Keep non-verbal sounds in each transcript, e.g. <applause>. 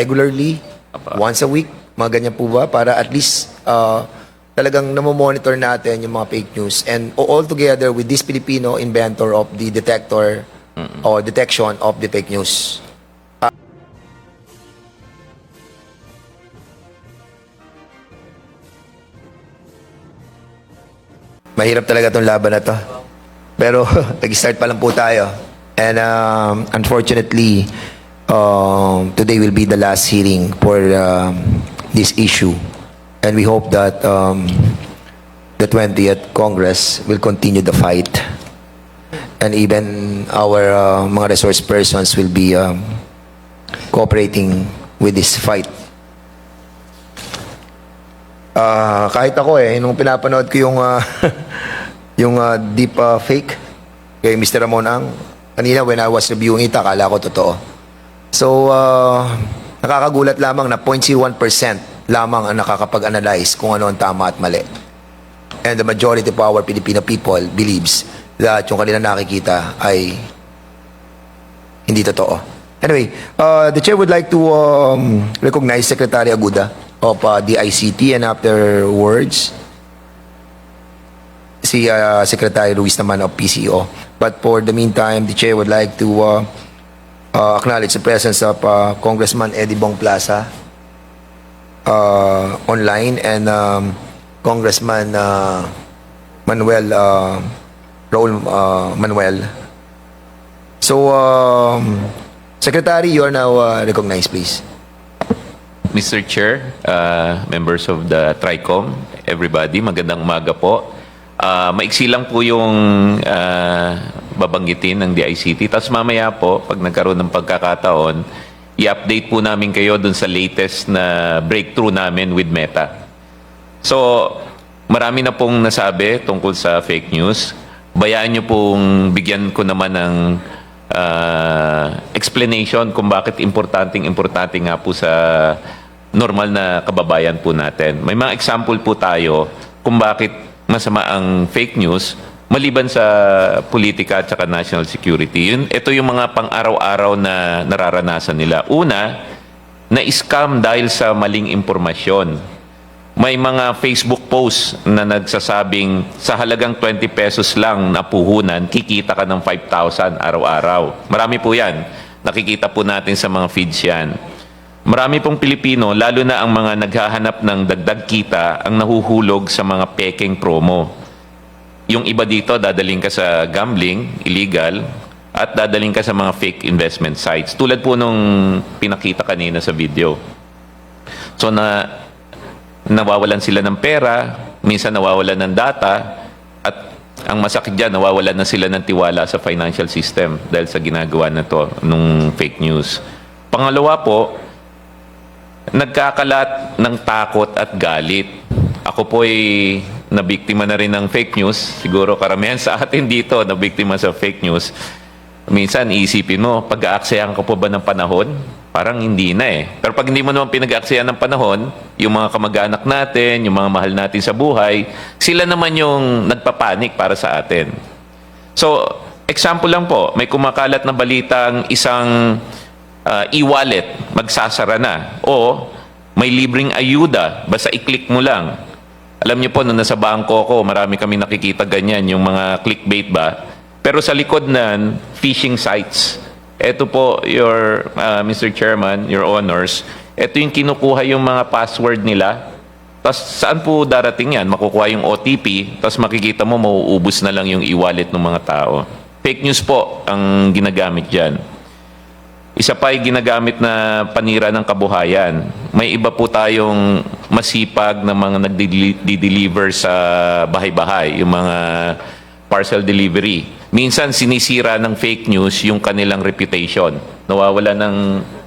regularly, once a week, mga ganyan po ba? Para at least uh, talagang namomonitor natin yung mga fake news. And all together with this Filipino inventor of the detector or detection of the fake news. Mahirap talaga tong laban na to. Pero <laughs> nag-start pa lang po tayo. And um, unfortunately, um, today will be the last hearing for um, this issue. And we hope that um, the 20th Congress will continue the fight. And even our uh, mga resource persons will be um, cooperating with this fight. Ah, kahit ako eh, nung pinapanood ko yung ah, <laughs> yung ah, deep ah, fake kay Mr. Ramon Ang, kanina when I was reviewing it, akala ko totoo. So, ah, nakakagulat lamang na 0.01% lamang ang nakakapag-analyze kung ano ang tama at mali. And the majority of our Filipino people believes that yung kanilang nakikita ay hindi totoo. Anyway, uh, the chair would like to um, recognize Secretary Aguda of uh, the and afterwards si uh, Secretary Ruiz naman of PCO. But for the meantime, the chair would like to uh, uh, acknowledge the presence of uh, Congressman Eddie Bong Plaza uh, online and um, Congressman uh, Manuel uh, Raul uh, Manuel. So, um, Secretary, you are now uh, recognized, please. Mr. Chair, uh, members of the TRICOM, everybody, magandang umaga po. Uh, maiksi lang po yung uh, babanggitin ng DICT. Tapos mamaya po, pag nagkaroon ng pagkakataon, i-update po namin kayo dun sa latest na breakthrough namin with Meta. So, marami na pong nasabi tungkol sa fake news. Bayaan nyo pong bigyan ko naman ng uh, explanation kung bakit importanteng importante nga po sa normal na kababayan po natin. May mga example po tayo kung bakit masama ang fake news maliban sa politika at saka national security. Yun, ito yung mga pang-araw-araw na nararanasan nila. Una, na-scam dahil sa maling impormasyon may mga Facebook posts na nagsasabing sa halagang 20 pesos lang na puhunan, kikita ka ng 5,000 araw-araw. Marami po yan. Nakikita po natin sa mga feeds yan. Marami pong Pilipino, lalo na ang mga naghahanap ng dagdag kita, ang nahuhulog sa mga peking promo. Yung iba dito, dadaling ka sa gambling, illegal, at dadaling ka sa mga fake investment sites. Tulad po nung pinakita kanina sa video. So na nawawalan sila ng pera, minsan nawawalan ng data, at ang masakit dyan, nawawalan na sila ng tiwala sa financial system dahil sa ginagawa na to nung fake news. Pangalawa po, nagkakalat ng takot at galit. Ako po ay nabiktima na rin ng fake news. Siguro karamihan sa atin dito nabiktima sa fake news. Minsan iisipin mo, pag-aaksayan ka po ba ng panahon? Parang hindi na eh. Pero pag hindi mo naman pinag-aaksayan ng panahon, yung mga kamag-anak natin, yung mga mahal natin sa buhay, sila naman yung nagpapanik para sa atin. So, example lang po, may kumakalat na balitang isang uh, e-wallet magsasara na o may libreng ayuda, basta i-click mo lang. Alam niyo po, nung nasa bangko ko, marami kami nakikita ganyan, yung mga clickbait ba? Pero sa likod nan, phishing sites. Ito po, your, uh, Mr. Chairman, your honors, ito yung kinukuha yung mga password nila. Tapos saan po darating yan? Makukuha yung OTP, tapos makikita mo, mauubos na lang yung e-wallet ng mga tao. Fake news po ang ginagamit dyan. Isa pa ay ginagamit na panira ng kabuhayan. May iba po tayong masipag na mga nagdi-deliver sa bahay-bahay, yung mga parcel delivery. Minsan sinisira ng fake news yung kanilang reputation. Nawawala ng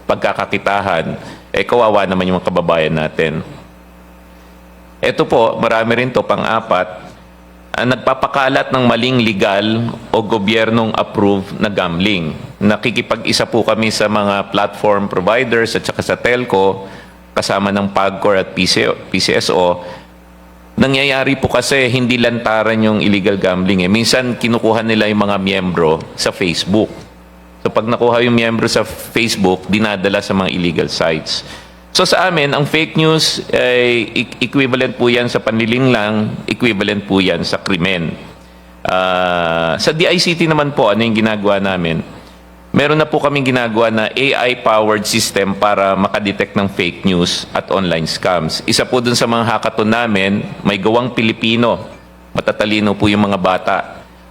pagkakakitahan. Eh kawawa naman yung mga kababayan natin. Ito po, marami rin to pang-apat, ang nagpapakalat ng maling legal o gobyernong approved na gambling. Nakikipag-isa po kami sa mga platform providers at saka sa telco kasama ng PAGCOR at PCSO. Nangyayari po kasi hindi lantaran yung illegal gambling. Eh. Minsan kinukuha nila yung mga miyembro sa Facebook. So pag nakuha yung miyembro sa Facebook, dinadala sa mga illegal sites. So sa amin, ang fake news ay e- equivalent po yan sa panlilinlang, equivalent po yan sa krimen. Ah, sa DICT naman po, ano yung ginagawa namin? Meron na po kaming ginagawa na AI-powered system para makadetect ng fake news at online scams. Isa po dun sa mga hackathon namin, may gawang Pilipino. Matatalino po yung mga bata.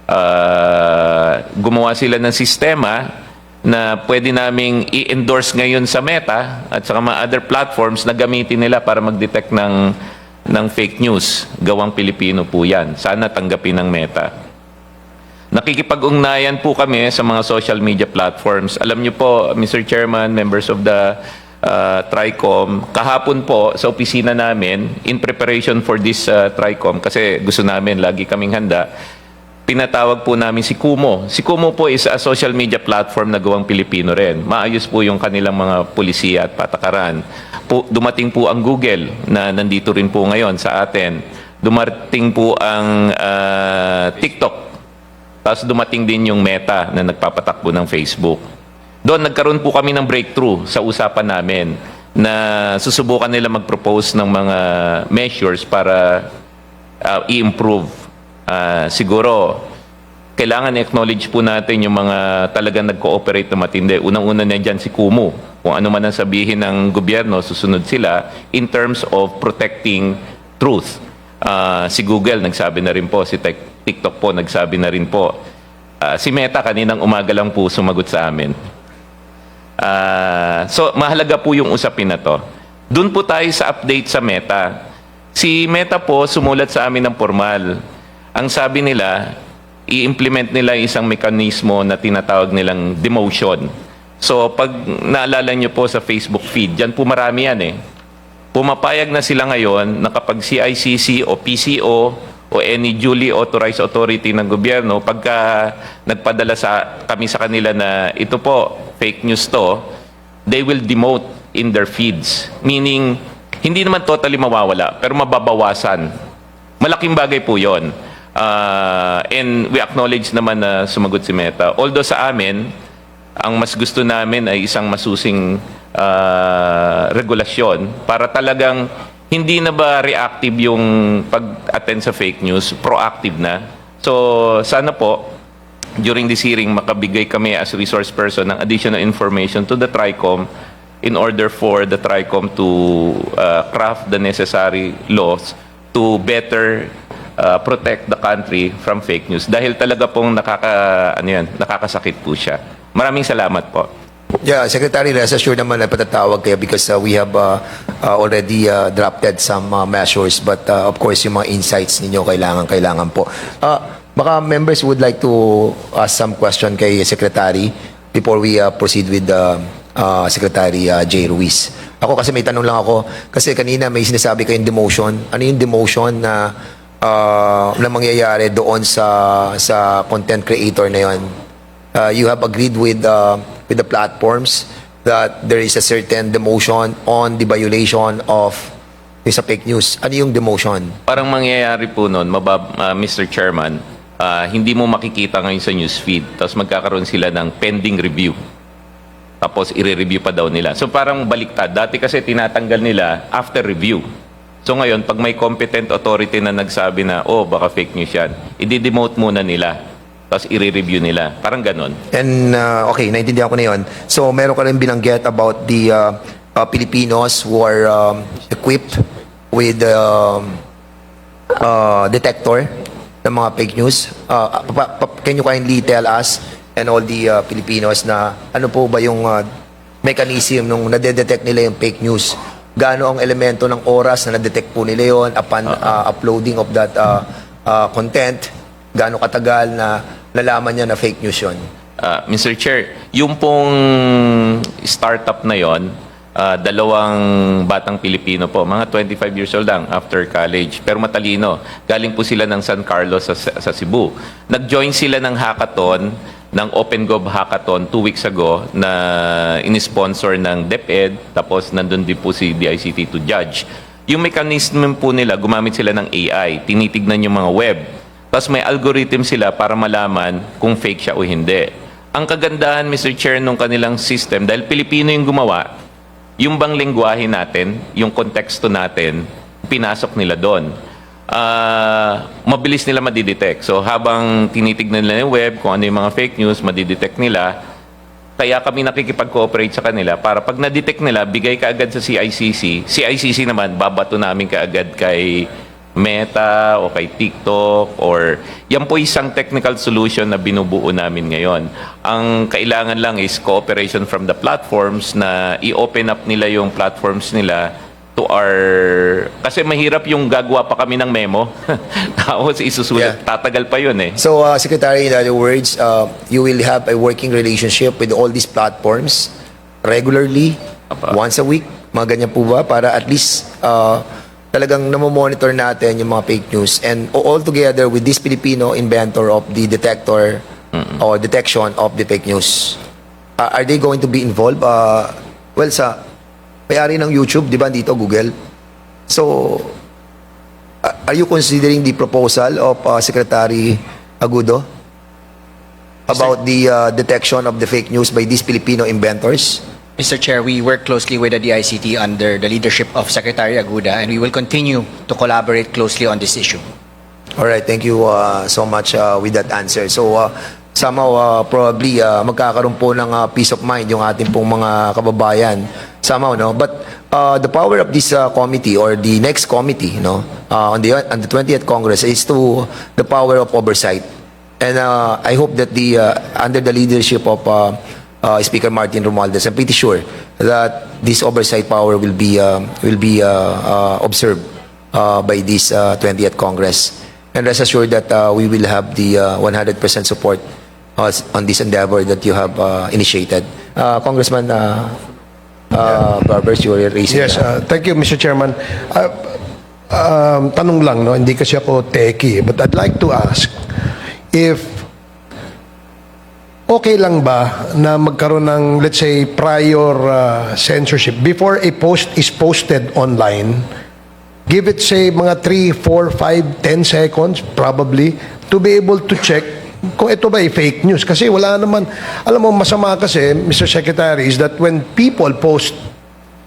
Ah, gumawa sila ng sistema na pwede naming i-endorse ngayon sa Meta at sa mga other platforms na gamitin nila para mag-detect ng, ng fake news. Gawang Pilipino po yan. Sana tanggapin ng Meta. Nakikipag-ugnayan po kami sa mga social media platforms. Alam niyo po, Mr. Chairman, members of the uh, TRICOM, kahapon po sa opisina namin, in preparation for this uh, TRICOM, kasi gusto namin, lagi kaming handa, pinatawag po namin si Kumo. Si Kumo po is a social media platform na gawang Pilipino rin. Maayos po yung kanilang mga pulisiya at patakaran. Po, dumating po ang Google na nandito rin po ngayon sa atin. Dumating po ang ah, TikTok tapos dumating din yung Meta na nagpapatakbo ng Facebook. Doon nagkaroon po kami ng breakthrough sa usapan namin na susubukan nila mag-propose ng mga measures para uh, i-improve. Ah, siguro, kailangan i-acknowledge po natin yung mga talagang nag-cooperate na matindi. Unang-una na dyan si Kumu. Kung ano man ang sabihin ng gobyerno, susunod sila in terms of protecting truth. Ah, si Google nagsabi na rin po, si Tik- TikTok po nagsabi na rin po. Ah, si Meta kaninang umaga lang po sumagot sa amin. Ah, so mahalaga po yung usapin na to. Doon po tayo sa update sa Meta. Si Meta po sumulat sa amin ng formal. Ang sabi nila, i-implement nila isang mekanismo na tinatawag nilang demotion. So pag naalala nyo po sa Facebook feed, dyan po marami yan eh. Pumapayag na sila ngayon na kapag CICC o PCO o any duly authorized authority ng gobyerno, pagka nagpadala sa kami sa kanila na ito po, fake news to, they will demote in their feeds. Meaning, hindi naman totally mawawala, pero mababawasan. Malaking bagay po yon. Ah, and we acknowledge naman na sumagot si Meta. Although sa amin, ang mas gusto namin ay isang masusing ah, regulasyon para talagang hindi na ba reactive yung pag-attend sa fake news, proactive na. So sana po during this hearing makabigay kami as resource person ng additional information to the TRICOM in order for the TRICOM to uh, craft the necessary laws to better uh, protect the country from fake news dahil talaga pong nakaka ano yan, nakakasakit po siya. Maraming salamat po. Yeah, Secretary, rest assured naman na patatawag kayo because uh, we have uh, uh, already uh, drafted some uh, measures but uh, of course yung mga insights ninyo kailangan kailangan po. Uh, baka members would like to ask some question kay Secretary before we uh, proceed with uh, uh, Secretary uh, J. Ruiz. Ako kasi may tanong lang ako kasi kanina may sinasabi kayong demotion. Ano yung demotion na uh, na mangyayari doon sa sa content creator na yon? uh, you have agreed with uh, with the platforms that there is a certain demotion on the violation of is a fake news. Ano yung demotion? Parang mangyayari po noon, mabab, ah, Mr. Chairman, ah, hindi mo makikita ngayon sa newsfeed. Tapos magkakaroon sila ng pending review. Tapos i-review pa daw nila. So parang baliktad. Dati kasi tinatanggal nila after review. So ngayon, pag may competent authority na nagsabi na, oh, baka fake news yan, i-demote muna nila. Tapos i-review nila. Parang ganon. And uh, okay, naintindihan ko na yun. So meron ka rin binanggit about the uh, uh, Filipinos who are um, equipped with um, uh, detector ng mga fake news. Uh, pa- pa- can you kindly tell us and all the uh, Filipinos na ano po ba yung uh, mechanism nung nade-detect nila yung fake news? Gaano ang elemento ng oras na na-detect po nila yon upon uh, uploading of that uh, uh, content? Gaano katagal na nalaman niya na fake news yon? Ah, Mr. Chair, yung pong startup na yon, ah, dalawang batang Pilipino po, mga 25 years old lang after college, pero matalino. Galing po sila ng San Carlos sa, sa Cebu. Nag-join sila ng hackathon, ng OpenGov Hackathon two weeks ago na inisponsor ng DepEd, tapos nandun din po si DICT to judge. Yung mechanism po nila, gumamit sila ng AI, tinitignan yung mga web, tapos may algorithm sila para malaman kung fake siya o hindi. ang kagandahan, Mr. Chair, nung kanilang system, dahil Pilipino yung gumawa, yung bang lingwahe natin, yung konteksto natin, pinasok nila doon. Ah, mabilis nila madidetect. So habang tinitignan nila yung web, kung ano yung mga fake news, madidetect nila. Kaya kami nakikipag-cooperate sa kanila para pag na-detect nila, bigay ka agad sa CICC. CICC naman, babato namin kaagad kay Meta o kay TikTok or yan po isang technical solution na binubuo namin ngayon. Ang kailangan lang is cooperation from the platforms na i-open up nila yung platforms nila to our kasi mahirap yung gagawa pa kami ng memo <laughs> tapos isusulat Yeah. tatagal pa yun eh So, uh, Secretary, in other words, uh, you will have a working relationship with all these platforms regularly, Apa. once a week, mga ganyan po ba? Para at least uh, talagang namomonitor natin yung mga fake news. And all together with this Filipino inventor of the detector or detection of the fake news. Uh, are they going to be involved? Uh, well, sa may-ari ng YouTube, di ba, dito, Google. So, are you considering the proposal of uh, Secretary Agudo about the uh, detection of the fake news by these Filipino inventors? Mr. Chair, we work closely with the DICT under the leadership of Secretary Aguda, and we will continue to collaborate closely on this issue. All right, thank you uh, so much uh, with that answer. So, uh, somehow, uh, probably, uh, magkakaroon po ng uh, peace of mind yung ating pong mga kababayan. Somehow, no? But uh, the power of this uh, committee or the next committee, no? Uh, on, the, on the 20th Congress is to the power of oversight. And uh, I hope that the uh, under the leadership of uh, uh, Speaker Martin Romualdez, I'm pretty sure that this oversight power will be um, will be uh, uh, observed uh, by this uh, 20th Congress. And rest assured that uh, we will have the uh, 100% support uh, on this endeavor that you have uh, initiated. Uh, Congressman uh, uh, Barbers, you were raising. Yes, uh, uh, thank you, Mr. Chairman. Uh, um, tanong lang, no? hindi kasi ako techie, but I'd like to ask if okay lang ba na magkaroon ng, let's say, prior uh, censorship before a post is posted online, give it, say, mga 3, 4, 5, 10 seconds, probably, to be able to check kung ito ba ay fake news. Kasi wala naman, alam mo, masama kasi, Mr. Secretary, is that when people post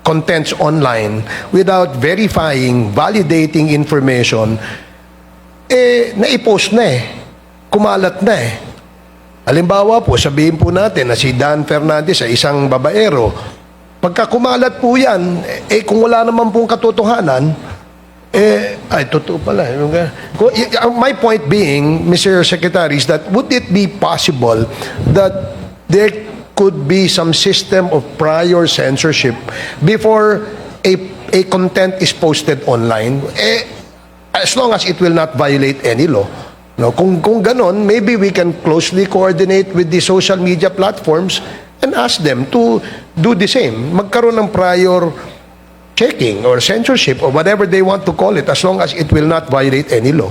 contents online without verifying, validating information, eh, naipost na eh. Kumalat na eh. Halimbawa po, sabihin po natin na si Dan Fernandez ay isang babaero. Pagka kumalat po yan, eh kung wala naman pong katotohanan, eh, ay, totoo pala. Y- My point being, Mr. Secretary, is that would it be possible that there could be some system of prior censorship before a, a content is posted online? Eh, as long as it will not violate any law. No, kung kung ganon, maybe we can closely coordinate with the social media platforms and ask them to do the same. Magkaroon ng prior checking or censorship or whatever they want to call it as long as it will not violate any law.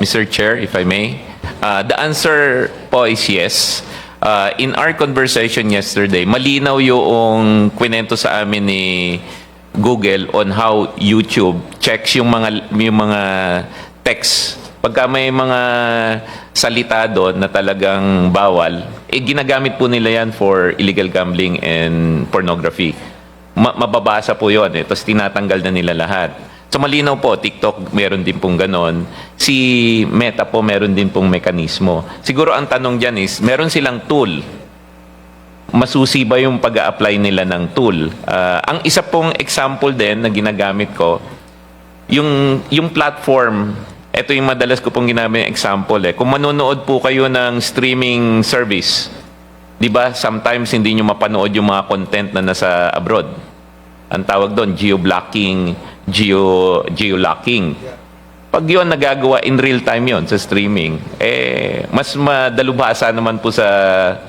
Mr. Chair, if I may. Uh, the answer po is yes. Uh, in our conversation yesterday, malinaw yung kwento sa amin ni Google on how YouTube checks yung mga yung mga text. Pagka may mga salita doon na talagang bawal, eh ginagamit po nila yan for illegal gambling and pornography. Ma- mababasa po yun. Eh. Tapos tinatanggal na nila lahat. So malinaw po, TikTok meron din pong ganon. Si Meta po meron din pong mekanismo. Siguro ang tanong dyan is, meron silang tool. Masusi ba yung pag apply nila ng tool? Ah, ang isa pong example din na ginagamit ko, yung, yung platform, ito yung madalas ko pong ginamit example eh. Kung manonood po kayo ng streaming service, di ba sometimes hindi nyo mapanood yung mga content na nasa abroad. Ang tawag doon, geo-blocking, geo, geo-locking. Pag yun nagagawa in real time yon sa streaming, eh, mas madalubhasa naman po sa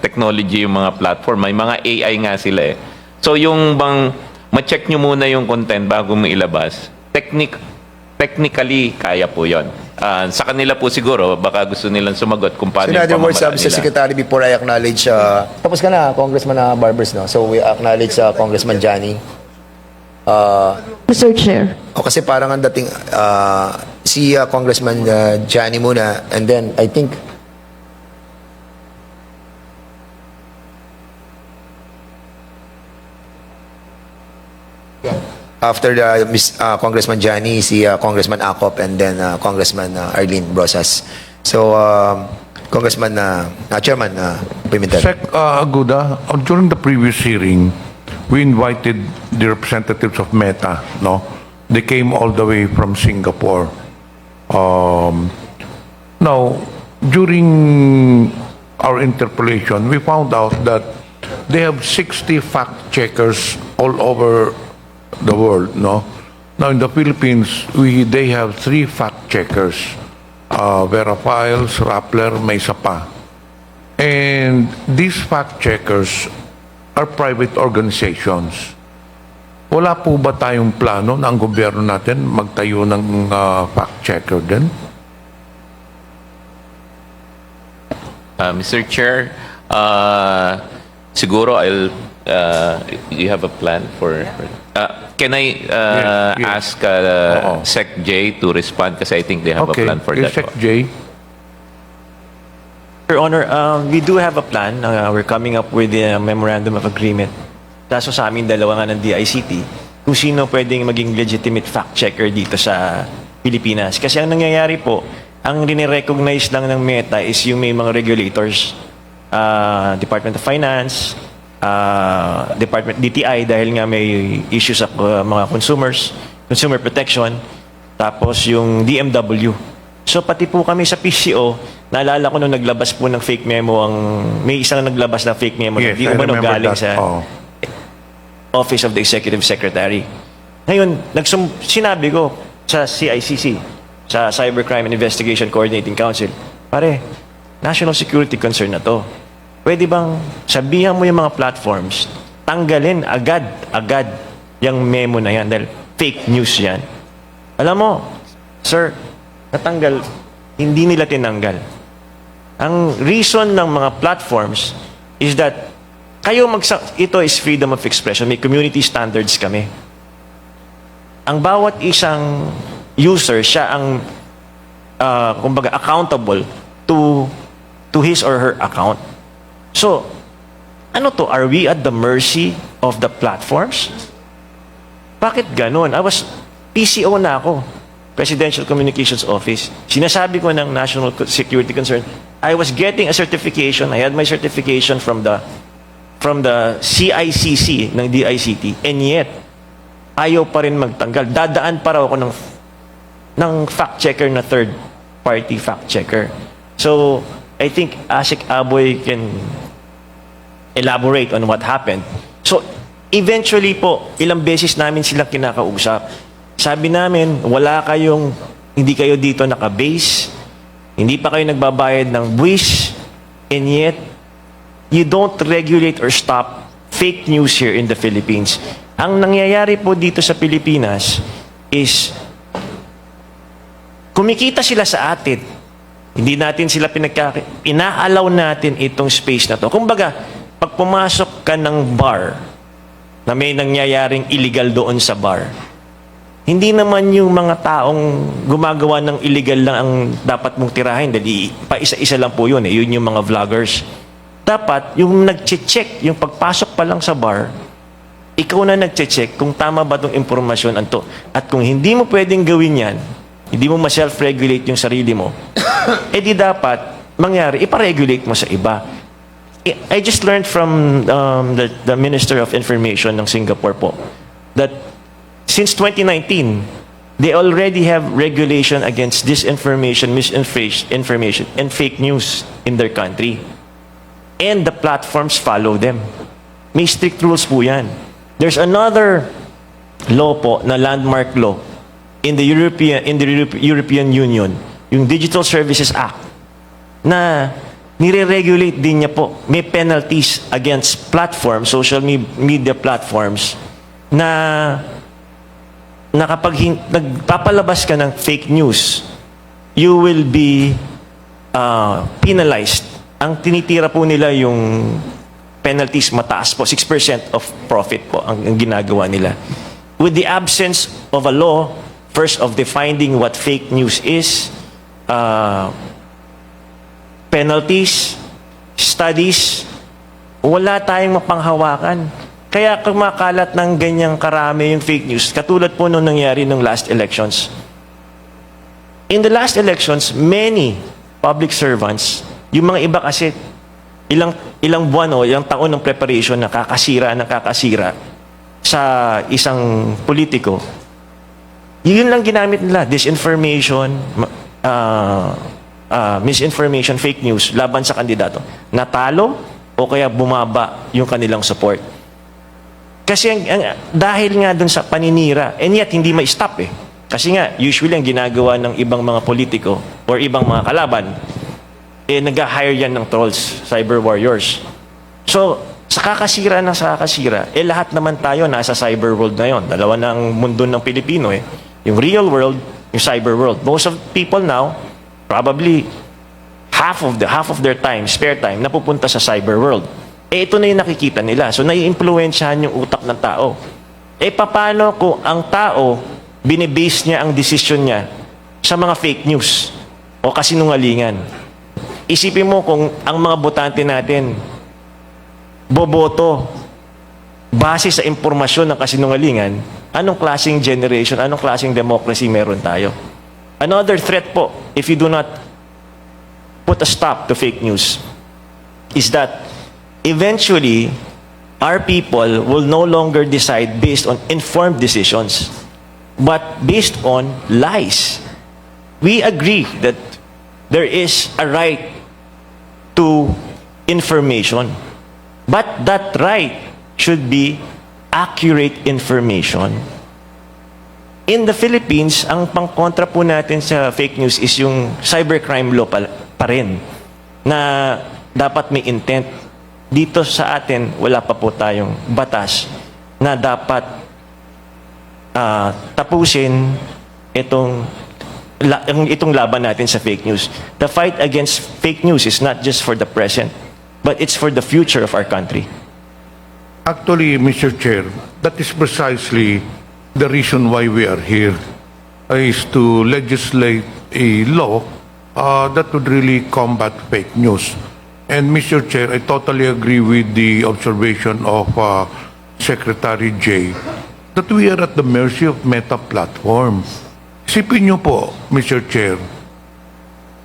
technology yung mga platform. May mga AI nga sila eh. So yung bang ma-check nyo muna yung content bago mo ilabas, technic, technically, kaya po yon. Uh, ah, sa kanila po siguro, baka gusto nilang sumagot kung paano so, yung pamamala words, nila. So, Secretary, before I acknowledge, uh, tapos ka na, Congressman uh, Barbers, no? So, we acknowledge uh, Congressman Johnny. Uh, Mr. Chair. O kasi parang ang dating, uh, si uh, Congressman uh, Johnny muna, and then I think, Yeah. After the Miss uh, Congressman Johnny, si uh, Congressman Acop and then uh, Congressman uh, Arlene Brosas. So um, Congressman uh, uh, Chairman uh, Pimentel. Sec uh, Aguda, uh, during the previous hearing, we invited the representatives of Meta, no? They came all the way from Singapore. Um, now, during our interpellation, we found out that they have 60 fact checkers all over the world, no? Now, in the Philippines, we they have three fact checkers. Uh, Vera Rappler, may isa pa. And these fact checkers are private organizations. Wala po ba tayong plano ang gobyerno natin magtayo ng uh, fact checker din? Uh, Mr. Chair, uh, siguro I'll, uh, you have a plan for, uh, can I uh, Yes, yes. ask uh, Oo. Sec J to respond kasi I think they have a okay, plan for that. Sec J, Your Honor, um, we do have a plan. Uh, we're coming up with a memorandum of agreement. Kaso sa amin dalawa nga ng DICT kung sino pwedeng maging legitimate fact checker dito sa Pilipinas. Kasi ang nangyayari po, ang rinirecognize lang ng Meta is yung may mga regulators, uh, Department of Finance, uh, Department DTI dahil nga may issues sa uh, mga consumers, consumer protection, tapos yung DMW. So pati po kami sa PCO, naalala ko nung naglabas po ng fake memo ang may isang naglabas na fake memo yes, na di umano galing that. sa Oo. Office of the Executive Secretary. Ngayon, nagsum sinabi ko sa CICC, sa Cybercrime and Investigation Coordinating Council, pare, national security concern na to. Pwede bang sabihan mo yung mga platforms, tanggalin agad, agad yung memo na yan dahil fake news yan. Alam mo, sir, natanggal, hindi nila tinanggal. Ang reason ng mga platforms is that kayo magsa ito is freedom of expression. May community standards kami. Ang bawat isang user, siya ang uh, kumbaga accountable to to his or her account. So, ano to? Are we at the mercy of the platforms? Bakit ganun? I was PCO na ako. Presidential Communications Office. Sinasabi ko ng national security concern, I was getting a certification. I had my certification from the from the CICC ng DICT and yet ayaw pa rin magtanggal. Dadaan pa raw ako ng ng fact checker na third party fact checker. So, I think Asik Aboy can elaborate on what happened. So, eventually po, ilang beses namin silang kinakausap. Sabi namin, wala kayong, hindi kayo dito naka-base, hindi pa kayo nagbabayad ng buwis, and yet, you don't regulate or stop fake news here in the Philippines. Ang nangyayari po dito sa Pilipinas is kumikita sila sa atin. Hindi natin sila pinagkaki... Inaalaw natin itong space na to. Kumbaga, pag pumasok ka ng bar na may nangyayaring illegal doon sa bar, hindi naman yung mga taong gumagawa ng illegal lang ang dapat mong tirahin dahil pa isa-isa lang po yun eh. Yun yung mga vloggers. Dapat yung nagche-check, yung pagpasok pa lang sa bar, ikaw na nagche-check kung tama ba itong impormasyon anto. At kung hindi mo pwedeng gawin yan, hindi mo ma-self-regulate yung sarili mo, <coughs> eh di dapat mangyari, iparegulate mo sa iba. I just learned from um, the, the Minister of Information ng Singapore po that since 2019, they already have regulation against disinformation, misinformation, and fake news in their country. And the platforms follow them. May strict rules po yan. There's another law po na landmark law in the European in the Europe- European Union, yung Digital Services Act na nire-regulate din niya po. May penalties against platforms, social me- media platforms na na kapag nagpapalabas ka ng fake news, you will be uh, penalized. Ang tinitira po nila yung penalties mataas po, 6% of profit po ang, ang ginagawa nila. With the absence of a law, first of defining what fake news is, uh, penalties, studies, wala tayong mapanghawakan. Kaya kumakalat ng ganyang karami yung fake news, katulad po nung nangyari nung last elections. In the last elections, many public servants, yung mga iba kasi, ilang, ilang buwan o ilang taon ng preparation na kakasira, nakakasira sa isang politiko, yun lang ginamit nila, disinformation, ma- ah, misinformation, fake news, laban sa kandidato. Natalo o kaya bumaba yung kanilang support. Kasi ang, ang- dahil nga dun sa paninira, and yet hindi ma-stop eh. Kasi nga, usually ang ginagawa ng ibang mga politiko or ibang mga kalaban, eh nag-hire yan ng trolls, cyber warriors. So, sa kakasira ng sa kakasira, eh lahat naman tayo nasa cyber world na yon. Dalawa ang mundo ng Pilipino eh. Yung real world, yung cyber world. Most of people now, probably half of the half of their time, spare time, napupunta sa cyber world. Eh ito na yung nakikita nila. So nai-impluwensyahan yung utak ng tao. Eh paano kung ang tao binibase niya ang decision niya sa mga fake news o kasinungalingan? Isipin mo kung ang mga botante natin boboto base sa impormasyon ng kasinungalingan, anong klaseng generation, anong klaseng democracy meron tayo? Another threat po, if you do not put a stop to fake news, is that eventually, our people will no longer decide based on informed decisions, but based on lies. We agree that there is a right to information. But that right should be accurate information. In the Philippines, ang pangkontra po natin sa fake news is yung cybercrime law pa, pa rin na dapat may intent. Dito sa atin, wala pa po tayong batas na dapat ah, tapusin itong la- itong laban natin sa fake news. The fight against fake news is not just for the present, but it's for the future of our country. Actually, Mr. Chair, that is precisely the reason why we are here, is to legislate a law uh, that would really combat fake news. And Mr. Chair, I totally agree with the observation of uh, Secretary Jay that we are at the mercy of Meta Platform. Sipin niyo po, Mr. Chair,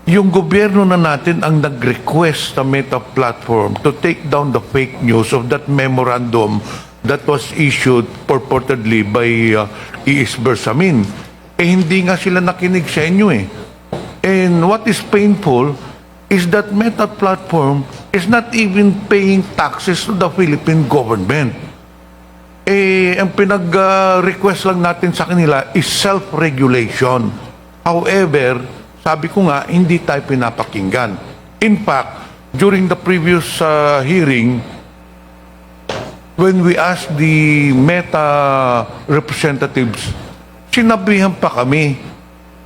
yung gobyerno na natin ang nag-request sa Meta Platform to take down the fake news of that memorandum that was issued purportedly by uh, E.S. Bersamin. Eh hindi nga sila nakinig sa inyo eh. And what is painful is that Meta Platform is not even paying taxes to the Philippine government. Eh, ang pinag-request lang natin sa kanila is self-regulation. However, sabi ko nga, hindi tayo pinapakinggan. In fact, during the previous uh, hearing, when we asked the Meta representatives, sinabihan pa kami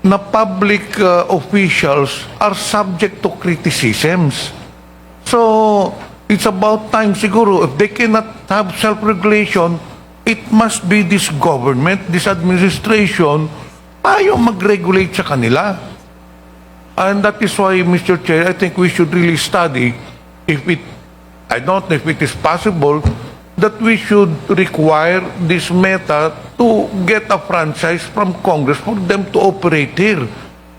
na public uh, officials are subject to criticisms. So, it's about time siguro, if they cannot have self-regulation, it must be this government, this administration, tayo mag-regulate sa kanila. And that is why, Mr. Chair, I think we should really study if it, I don't know if it is possible, that we should require this meta to get a franchise from Congress for them to operate here.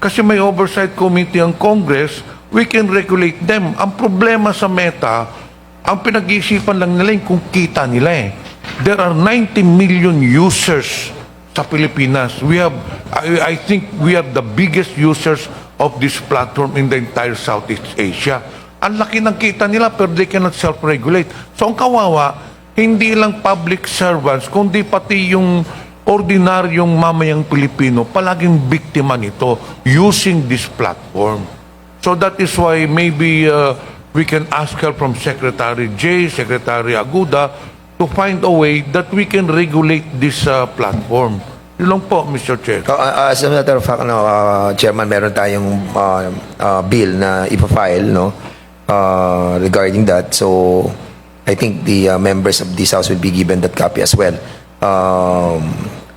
Kasi may oversight committee ang Congress, we can regulate them. Ang problema sa meta, ang pinag-iisipan lang nila yung kung kita nila eh. There are 90 million users sa Pilipinas. We have, I, I think we are the biggest users of this platform in the entire Southeast Asia. Ang laki ng kita nila pero they cannot self-regulate. So ang kawawa, hindi lang public servants, kundi pati yung ordinaryong mamayang Pilipino, palaging biktima nito using this platform. So that is why maybe uh, we can ask help from Secretary Jay, Secretary Aguda, to find a way that we can regulate this uh, platform. Yun lang po, Mr. Chair. Uh, uh, as a matter of fact, no, uh, Chairman, meron tayong uh, uh, bill na ipafile no, uh, regarding that. So, I think the uh, members of this House will be given that copy as well. Um,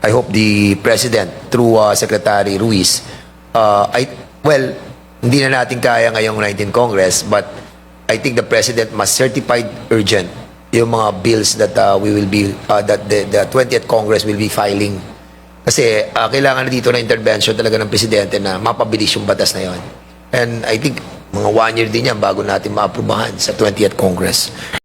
I hope the President, through uh, Secretary Ruiz, uh, I, well, hindi na natin kaya ngayong 19 Congress, but I think the President must certify urgent yung mga bills that uh, we will be uh, that the, the 20th Congress will be filing. Kasi uh, kailangan na dito na intervention talaga ng presidente na mapabilis yung batas na yon. And I think mga one year din yan bago natin maaprubahan sa 20th Congress.